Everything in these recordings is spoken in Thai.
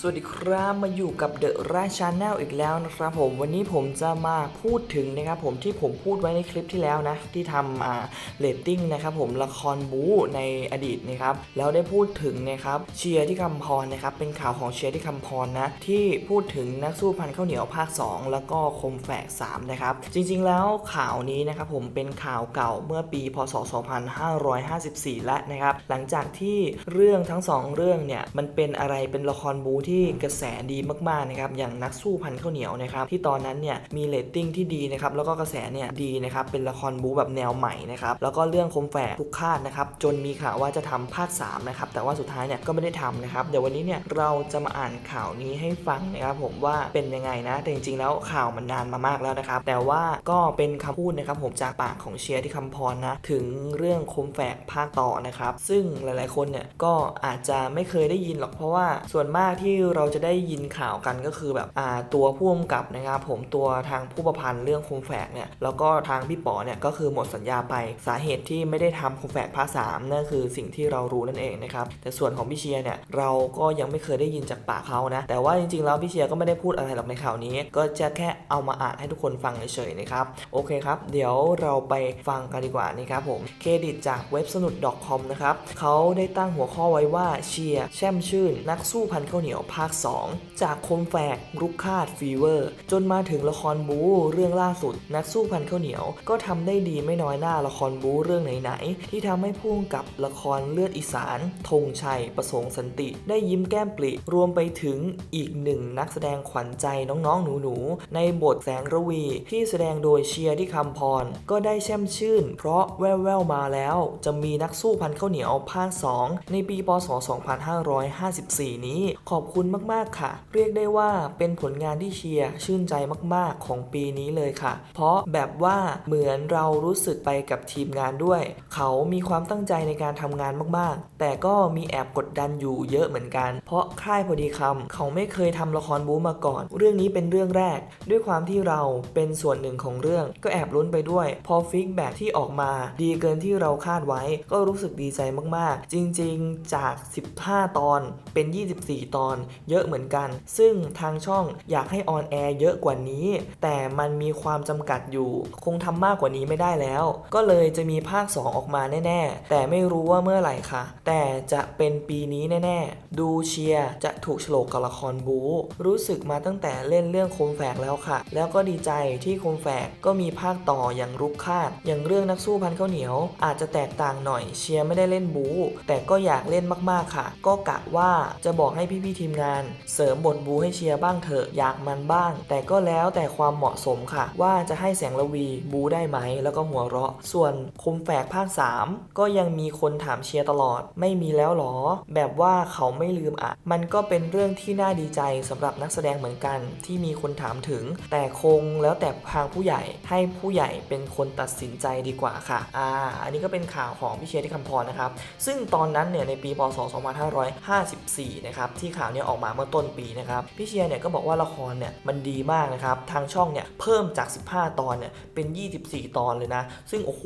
สวัสดีครับมาอยู่กับเดอะราชาแนลอีกแล้วนะครับผมวันนี้ผมจะมาพูดถึงนะครับผมที่ผมพูดไว้ในคลิปที่แล้วนะ ที่ทำอ่าเรตติ้งนะครับผมละครบู๊ในอดีตนะครับแล้วได้พูดถึงนะครับเชียร์ที่คำพรนะครับเป็นข่าวของเชียร์ที่คำพรนะที่พูดถึงนักสู้พันข้าวเหนียวภาค 2 แล้วก็คมแฝก3นะครับจริงๆแล้วข่าวนี้นะครับผมเป็นข่าวเก่าเมื่อปีพศ 2554 แล้วนะครับหลังจากที่เรื่องทั้งสองเรื่องเนี่ยมันเป็นอะไรเป็นละครบูที่กระแสดีมากๆนะครับอย่างนักสู้พันข้าวเหนียวนะครับที่ตอนนั้นเนี่ยมีเรตติ้งที่ดีนะครับแล้วก็กระแสเนี่ยดีนะครับเป็นละครบู๊แบบแนวใหม่นะครับแล้วก็เรื่องคมแฝกทุกคาดนะครับจนมีข่าวว่าจะทำภาค3นะครับแต่ว่าสุดท้ายเนี่ยก็ไม่ได้ทำนะครับเดี๋ยววันนี้เนี่ยเราจะมาอ่านข่าวนี้ให้ฟังนะครับผมว่าเป็นยังไงนะแต่จริงๆ แล้วข่าวมันนานมามากแล้วนะครับแต่ว่าก็เป็นคำพูดนะครับผมจากปากของเชียร์ที่คำพรนะถึงเรื่องคมแฝกภาคต่อนะครับซึ่งหลายๆคนเนี่ยก็อาจจะไม่เคยได้ยินหรอกเพราะว่าส่วนมากที่เราจะได้ยินข่าวกันก็คือแบบอ่าตัวผู้กำกับนะครับผมตัวทางผู้ประพันธ์เรื่องคมแฝกเนี่ยแล้วก็ทางพี่ป๋อเนี่ยก็คือหมดสัญญาไปสาเหตุที่ไม่ได้ทำคมแฝกภาคสามนั่นคือสิ่งที่เรารู้นั่นเองนะครับแต่ส่วนของพี่เชียร์เนี่ยเราก็ยังไม่เคยได้ยินจากปากเขานะแต่ว่าจริงๆแล้วพี่เชียร์ก็ไม่ได้พูดอะไรหรอกในข่าวนี้ ก็จะแค่เอามาอ่านให้ทุกคนฟังเฉยๆนะครับโอเคครับ เดี๋ยวเราไปฟังกันดีกว่านี่ครับผมเครดิตจากเว็บสนุด .com นะครับเขาได้ตั้งหัวข้อไว้ว่าเชียร์แช่มชื่น นักสู้พันข้าวเหนียวภาค 2 จากคมแฝกรุกคาดฟีเวอร์ จนมาถึงละครบูเรื่องล่าสุด นักสู้พันข้าวเหนียว ก็ทำได้ดีไม่น้อยหน้าละครบูเรื่องไหนๆที่ทำให้พุ่งกับละครเลือดอีสานธงชัยประสงค์สันติ ได้ยิ้มแก้มปลิรวมไปถึงอีกหนึ่งนักแสดงขวัญใจน้องๆหนูๆ ในบทแสงระวีที่แสดงโดยเชียร์ที่คำพร ก็ได้แช่มชื่น เพราะแว่วๆมาแล้ว จะมีนักสู้พันข้าวเหนียวภาค 2 ในปีพศ 2554 นี้ขอบคุณมากๆค่ะ เรียกได้ว่าเป็นผลงานที่เชียร์ชื่นใจมากๆของปีนี้เลยค่ะ เพราะแบบว่าเหมือนเรารู้สึกไปกับทีมงานด้วย เขามีความตั้งใจในการทำงานมากๆ แต่ก็มีแอบกดดันอยู่เยอะเหมือนกัน เพราะค่ายพอดีคำเขาไม่เคยทำละครบู๊มาก่อน เรื่องนี้เป็นเรื่องแรก ด้วยความที่เราเป็นส่วนหนึ่งของเรื่อง ก็แอบลุ้นไปด้วย พอฟีดแบ็ที่ออกมาดีเกินที่เราคาดไว้ ก็รู้สึกดีใจมากๆ จริง ๆ จาก 15 ตอนเป็น 24 ตอนเยอะเหมือนกัน ซึ่งทางช่องอยากให้ออนแอร์เยอะกว่านี้ แต่มันมีความจำกัดอยู่ คงทำมากกว่านี้ไม่ได้แล้ว ก็เลยจะมีภาค 2 ออกมาแน่ ๆ แต่ไม่รู้ว่าเมื่อไหร่ค่ะ แต่จะเป็นปีนี้แน่ ๆ ดูเชียร์จะถูกโฉลกกับละครบู๊รู้สึกมาตั้งแต่เล่นเรื่องคมแฝกแล้วค่ะ แล้วก็ดีใจที่คมแฝกก็มีภาคต่ออย่างรุกคาด อย่างเรื่องนักสู้พันข้าวเหนียว อาจจะแตกต่างหน่อยเชียร์ไม่ได้เล่นบู๊แต่ก็อยากเล่นมากๆค่ะ ก็กะว่าจะบอกให้พี่ๆทีมงาน เสริมบทบูให้เชียร์บ้างเถอะอยากมันบ้าง แต่ก็แล้วแต่ความเหมาะสมค่ะ ว่าจะให้แสงระวีบูได้ไหม แล้วก็หัวเราะ ส่วนคมแฝกภาค 3 ก็ยังมีคนถามเชียร์ตลอด ไม่มีแล้วหรอ แบบว่าเขาไม่ลืมอะ มันก็เป็นเรื่องที่น่าดีใจสำหรับนักแสดงเหมือนกันที่มีคนถามถึง แต่คงแล้วแต่ทางผู้ใหญ่ให้ผู้ใหญ่เป็นคนตัดสินใจดีกว่าค่ะอ่าอันนี้ก็เป็นข่าวของพี่เชียร์ที่คำพรนะครับซึ่งตอนนั้นเนี่ยในปีพศ2554นะครับที่ข่าวเนี้ออกมาเมื่อต้นปีนะครับพี่เชียร์เนี่ยก็บอกว่าละครเนี่ยมันดีมากนะครับทางช่องเนี่ยเพิ่มจาก 15 ตอนเนี่ยเป็น 24 ตอนเลยนะ ซึ่งโอ้โห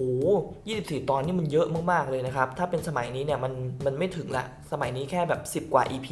24 ตอนนี่มันเยอะมากๆเลยนะครับถ้าเป็นสมัยนี้เนี่ยมันมันไม่ถึงละสมัยนี้แค่แบบ 10 กว่า EP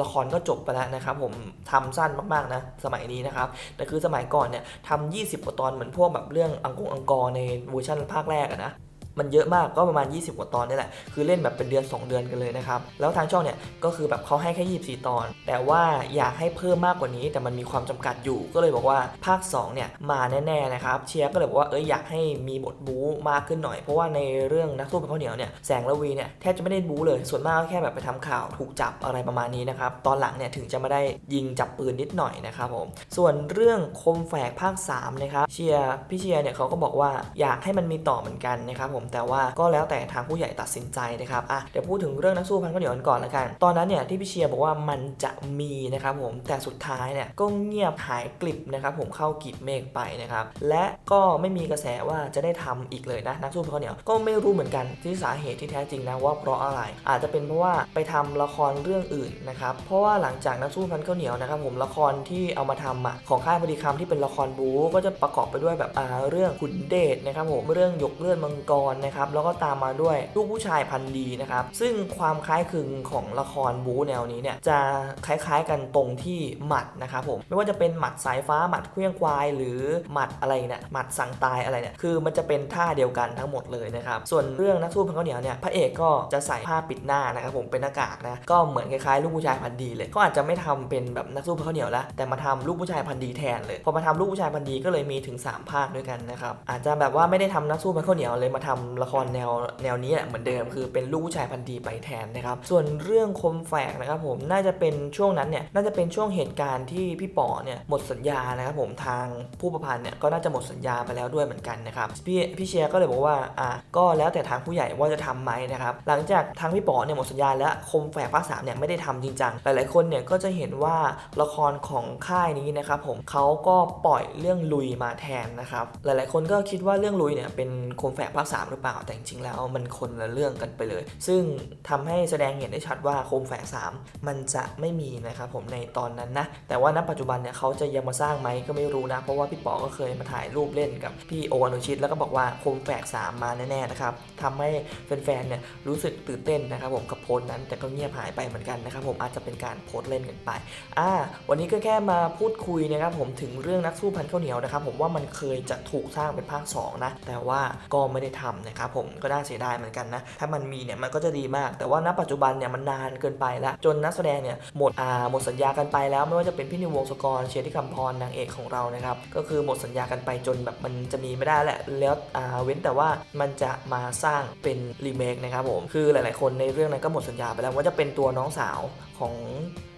ละครก็จบไปแล้วนะครับผมทำสั้นมากๆนะสมัยนี้นะครับแต่คือสมัยก่อนเนี่ยทำ20 กว่าตอนเหมือนพวกแบบเรื่องอังกงอังกอร์ในเวอร์ชันภาคแรกอะนะ มันเยอะมากก็ประมาณ 20 กว่าตอนนี่แหละ คือเล่นแบบเป็นเดือน 2 เดือนกันเลยนะครับ แล้วทางช่องเนี่ยก็คือแบบเขาให้แค่ 24 ตอน แต่ว่าอยากให้เพิ่มมากกว่านี้ แต่มันมีความจำกัดอยู่ ก็เลยบอกว่าภาค 2 เนี่ยมาแน่ๆนะครับ เชียร์ก็เลยบอกว่าเอ้ยอยากให้มีบทบู๊มากขึ้นหน่อย เพราะว่าในเรื่องนักสู้เป็นข้าวเหนียวเนี่ย แสงระวีเนี่ยแทบจะไม่ได้บู๊เลย ส่วนมากก็แค่แบบไปทำข่าวถูกจับอะไรประมาณนี้นะครับ ตอนหลังเนี่ยถึงจะมาได้ยิงจับปืนนิดหน่อยนะครับผม ส่วนเรื่องคมแฝกภาค3นะครับ เชียร์พี่เชียร์เนี่ยเขาก็บอกว่าอยากให้มันมีต่อเหมือนกันนะครับผมแต่ว่าก็แล้วแต่ทางผู้ใหญ่ตัดสินใจนะครับอะเดี๋ยวพูดถึงเรื่องนักสู้พันข้าวเหนียวกันก่อนละกัน ตอนนั้นเนี่ยที่พี่เชียร์บอกว่ามันจะมีนะครับผมแต่สุดท้ายเนี่ยก็เงียบหายกลิบนะครับผมเข้ากีบเมฆไปนะครับและก็ไม่มีกระแสว่าจะได้ทำอีกเลยนะนักสู้พันข้าวเหนียวก็ไม่รู้เหมือนกันที่สาเหตุที่แท้จริงนะว่าเพราะอะไรอาจจะเป็นเพราะว่าไปทำละครเรื่องอื่นนะครับเพราะว่าหลังจากนักสู้พันข้าวเหนียวนะครับผมละครที่เอามาทำอะของค่ายพอดีคำที่เป็นละครบู๊ก็จะประกอบไปด้วยแบบอ่าเรื่องขุนเดชนะครับผมเรื่องยกเลือดมังกรรนะครับแล้วก็ตามมาด้วยลูกผู้ชายพันดีนะครับซึ่งความคล้ายคลึงของละครบู๊แนวนี้เนี่ยจะคล้ายๆกันตรงที่หมัดนะครับผมไม่ว่าจะเป็นหมัดสายฟ้าหมัดเคลื่องควาย หรือหมัดอะไรเนี่ยหมัดสั่งตายอะไรเนี่ยคือมันจะเป็นท่าเดียวกันทั้งหมดเลยนะครับส่วนเรื่องนักสู้พันข้าวเหนียวเนี่ยพระเอกก็จะใส่ผ้าปิดหน้านะครับผมเป็นหน้ากากนะก็เหมือนคล้ายๆลูกผู้ชายพันดีเลยเขาอาจจะไม่ทำเป็นแบบนักสู้พันข้าวเหนียวแล้วแต่มาทำลูกผู้ชายพันดีแทนเลยพอมาทำลูกผู้ชายพันดีก็เลยมีถึงสามภาคด้วยกันนะครับอาจจะแบบว่าไม่ได้ทำนักสู้พันข้าวเหนียวเลยมาทำละครแนวแนวนี้แหละเหมือนเดิมคือเป็นลูกผู้ชายพันธีไปแทนนะครับ ส่วนเรื่องคมแฝกนะครับผมน่าจะเป็นช่วงนั้นเนี่ยน่าจะเป็นช่วงเหตุการณ์ที่พี่ป๋อเนี่ยหมดสัญญานะครับผมทางผู้ประพันธ์เนี่ยก็น่าจะหมดสัญญาไปแล้วด้วยเหมือนกันนะครับพี่พี่เชียร์ก็เลยบอกว่าอะก็แล้วแต่ทางผู้ใหญ่ว่าจะทำไหมนะครับหลังจากทางพี่ป๋อเนี่ยหมดสัญญาแล้วคมแฝกภาคสามเนี่ยไม่ได้ทำจริงจังหลายๆคนเนี่ยก็จะเห็นว่าละครของค่ายนี้นะครับผมเขาก็ปล่อยเรื่องลุยมาแทนนะครับหลายๆคนก็คิดว่าเรื่องลุยเนี่ยเป็นคมแฝกภาคสามหรือเปล่า แต่จริงๆแล้วมันคนละเรื่องกันไปเลย ซึ่งทำให้แสดงเห็นได้ชัดว่าโคมแฝก3มันจะไม่มีนะครับผมในตอนนั้นนะ แต่ว่าณปัจจุบันเนี่ยเขาจะยังมาสร้างไหมก็ไม่รู้นะ เพราะว่าพี่ป๋อก็เคยมาถ่ายรูปเล่นกับพี่โออนุชิต แล้วก็บอกว่าโคมแฝก3มาแน่ๆนะครับทำให้แฟนๆเนี่ยรู้สึกตื่นเต้นนะครับผมกับโพสต์นั้น แต่ก็เงียบหายไปเหมือนกันนะครับผมอาจจะเป็นการโพสต์เล่นกันไปอ่าวันนี้ก็แค่มาพูดคุยนะครับผมถึงเรื่องนักสู้พันข้าวเหนียวนะครับผมว่ามันเคยจะถูกสร้างเป็นภาคสองนะแต่ว่าก็ไม่ได้ทนะครับผมก็น่าเสียดายเหมือนกันนะ ถ้ามันมีเนี่ยมันก็จะดีมาก แต่ว่าณปัจจุบันเนี่ยมันนานเกินไปแล้วจนนักแสดงเนี่ยหมดอ่าหมดสัญญากันไปแล้วไม่ว่าจะเป็นพี่นิววงศกรเชียร์ที่คำพรนางเอกของเรานะครับก็คือหมดสัญญากันไปจนแบบมันจะมีไม่ได้แหละแล้วอ่าเว้นแต่ว่ามันจะมาสร้างเป็นรีเมคนะครับผมคือหลาย ๆ คนในเรื่องนั้นก็หมดสัญญาไปแล้วว่าจะเป็นตัวน้องสาวของ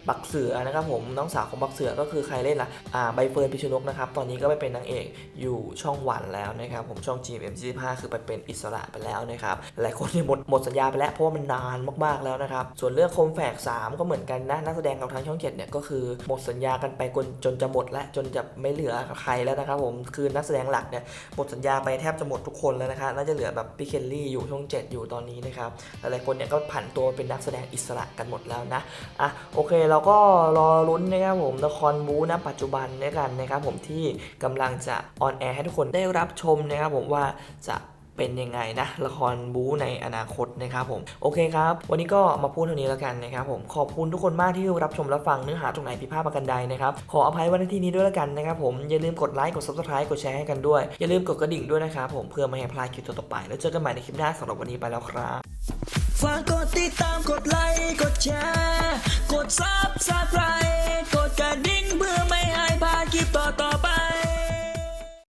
บักเสือนะครับผมน้องสาวของบักเสือก็คือใครเล่นล่ะอ่าใบเฟิร์นพิชนกนะครับตอนนี้ก็ไปเป็นนางเอกอยู่ช่องวันแล้วนะครับผมช่อง GMM25 คือไปเป็นอิสระไปแล้วนะครับหลายคนเนี่ยหมดหมดสัญญาไปแล้วเพราะว่ามันนานมากๆแล้วนะครับส่วนเรื่องโคมแฝก3 ก็เหมือนกันนะนักแสดงกับทางช่องเจ็ดเนี่ยก็คือหมดสัญญากันไปจนจนจะหมดและจนจะไม่เหลือใครแล้วนะครับผมคือนักแสดงหลักเนี่ยหมดสัญญาไปแทบจะหมดทุกคนแล้วนะครับน่าจะเหลือแบบพี่เคลลี่อยู่ช่อง7อยู่ตอนนี้นะครับหลายคนเนี่ยก็ผันตัวเป็นนักแสดงอิสระกันหมดแล้วนะอะโอเคเราก็รอลุ้นนะครับผมละครบูนะปัจจุบันด้วยกันนะครับผมที่กำลังจะออนแอร์ให้ทุกคนได้รับชมนะครับผมว่าจะเป็นยังไงนะ ละครบูในอนาคตนะครับผมโอเคครับ วันนี้ก็มาพูดเท่านี้แล้วกันนะครับผมขอบคุณทุกคนมากที่รับชมรับฟังเนื้อหาตรงไหนผิดพลาดประกันใดนะครับขออภัยวันที่นี้ด้วยแล้วกันนะครับผมอย่าลืมกดไลค์กด subscribe กดแชร์ให้กันด้วย อย่าลืมกดกระดิ่งด้วยนะครับผมเพื่อไม่ให้พลาดคลิปต่อไป แล้วเจอกันใหม่ในคลิปหน้าสำหรับวันนี้ไปแล้วครับ ฝากกดติดตามกดไลค์กดแชร์กดซับสไครต์กดกระดิ่งเพื่อไม่ให้พลาดคลิปต่อๆ